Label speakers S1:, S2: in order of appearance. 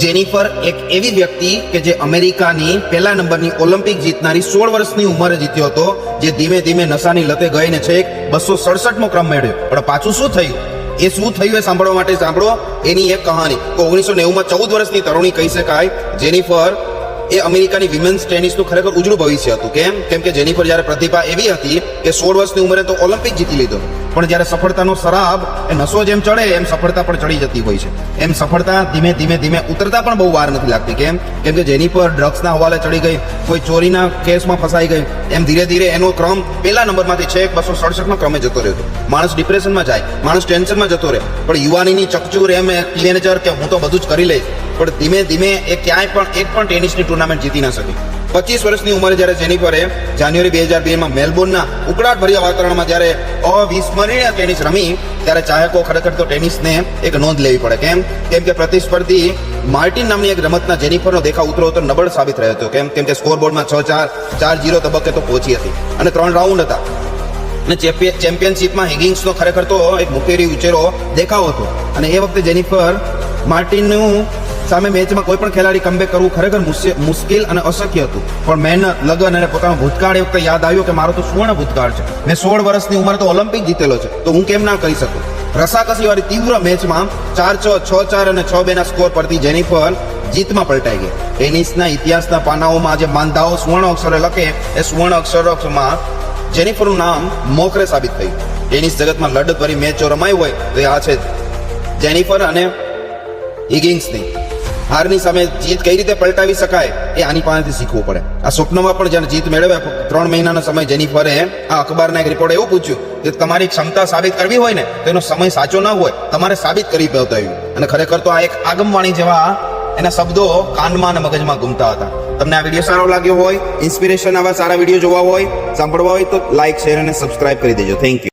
S1: Jennifer એક એવી વ્યક્તિ કે જે અમેરિકાની પહેલા નંબરની ઓલિમ્પિક જીતનારી સોળ વર્ષની ઉંમરે જીત્યો હતો, જે ધીમે ધીમે નશાની લતે ગઈને છેક બસો સડસઠમો ક્રમ મેળવ્યો. પણ પાછું શું થયું? એ શું થયું એ સાંભળવા માટે સાંભળો. એની એક કહાની. તો ઓગણીસો નેવુંમાં ચૌદ વર્ષની તરુણી કહી શકાય, જેનિફર એ અમેરિકાની વિમેન્સ ટેનિસનું ખરેખર ઉજળું ભવિષ્ય હતું. કેમ? કેમ કે જેનિફર જ્યારે પ્રતિભા એવી હતી કે સોળ વર્ષની ઉંમરે તો ઓલિમ્પિક જીતી લીધો. પણ જ્યારે સફળતાનો શરાબ એ નશો જેમ ચડે, એમ સફળતા પણ ચડી જતી હોય છે. એમ સફળતા ધીમે ધીમે ધીમે ઉતરતા પણ બહુ વાર નથી લાગતી. કેમ? કેમ કે પર ડ્રગ્સના હવાલે ચડી ગઈ, કોઈ ચોરીના કેસમાં ફસાઈ ગઈ, એમ ધીરે ધીરે એનો ક્રમ પહેલા નંબરમાંથી છેક બસો સડસઠનો ક્રમે જતો રહ્યો માણસ ડિપ્રેશનમાં જાય, માણસ ટેન્શનમાં જતો રહે. પણ યુવાનીની ચકચૂર એમ ટીનેજર કે હું તો બધું જ કરી લઈશ. પણ ધીમે ધીમે એ ક્યાંય પણ, એક પણ ટેનિસની ટુર્નામેન્ટ જીતી ના શકી. પચીસ વર્ષની ઉંમરે જ્યારે જેનિફરે જાન્યુઆરી બે હજાર બેમાં મેલબોર્નના ઉકળાટ ભર્યા વાતાવરણમાં જ્યારે અવિસ્મરણીય ટેનિસ રમી, ત્યારે ચાહકો ખરેખર તો ટેનિસને એક નોંધ લેવી પડે. કેમ? કેમ કે પ્રતિસ્પર્ધી માર્ટિન નામની એક રમતના જેનિફરનો દેખાવ ઉતરો તો નબળ સાબિત રહ્યો હતો. કેમ? કેમ કે સ્કોરબોર્ડમાં છ ચાર ચાર જીરો તબક્કે તો પહોંચી હતી અને ત્રણ રાઉન્ડ હતા. અને ચેમ્પિયન ચેમ્પિયનશિપમાં હિગિંગ્સનો ખરેખર તો એક મુકેરી ઉચેરો દેખાવ હતો. અને એ વખતે જેનિફર માર્ટિનનું સામે મેચમાં કોઈ પણ ખેલાડી કમબેક કરવું ખરેખર મુશ્કે- મુશ્કેલ અને અશક્ય હતું. પણ મહેનત લગન અને પોતાનો ભૂતકાળ એ વખતે યાદ આવ્યો કે મારો તો સુવર્ણ ભૂતકાળ છે. મેં સોળ વર્ષની ઉંમરે તો ઓલિમ્પિક જીતેલો છે. તો હું કેમ ના કરી શકું? રસાકસી વાળી તીવ્ર મેચમાં ચાર છ છ ચાર અને છ બે ના સ્કોર પરથી જેનિફર જીતમાં પલટાઈ ગઈ. ટેનિસના ઇતિહાસના પાનાઓમાં જે માનધાઓ સુવર્ણ અક્ષરે લખે, એ સુવર્ણ અક્ષરોમાં જેનિફરનું નામ મોખરે સાબિત થયું. ટેનિસ જગતમાં લડતભરી મેચો રમાઈ હોય તો આ છે જેનિફર અને હિગિંગ્સની હારની સામે જીત કઈ રીતે પલટાવી શકાય એ આની પાસેથી શીખવું પડે. આ સ્વપ્નમાં પણ જ્યારે જીત મેળવ્યા ત્રણ મહિનાનો સમય જેની ફરે, આ અખબારના એક રિપોર્ટ એવું પૂછ્યું કે તમારી ક્ષમતા સાબિત કરવી હોય ને, તો એનો સમય સાચો ના હોય, તમારે સાબિત કરી બતાવ્યું અને ખરેખર તો આ એક આગમવાણી જેવા એના શબ્દો કાનમાં અને મગજમાં ગુમતા હતા. તમને આ વીડિયો સારો લાગ્યો હોય ઇન્સ્પિરેશન આવા સારા વીડિયો જોવા હોય, સાંભળવા હોય તો લાઈક શેર અને સબસ્ક્રાઇબ કરી દેજો. Thank you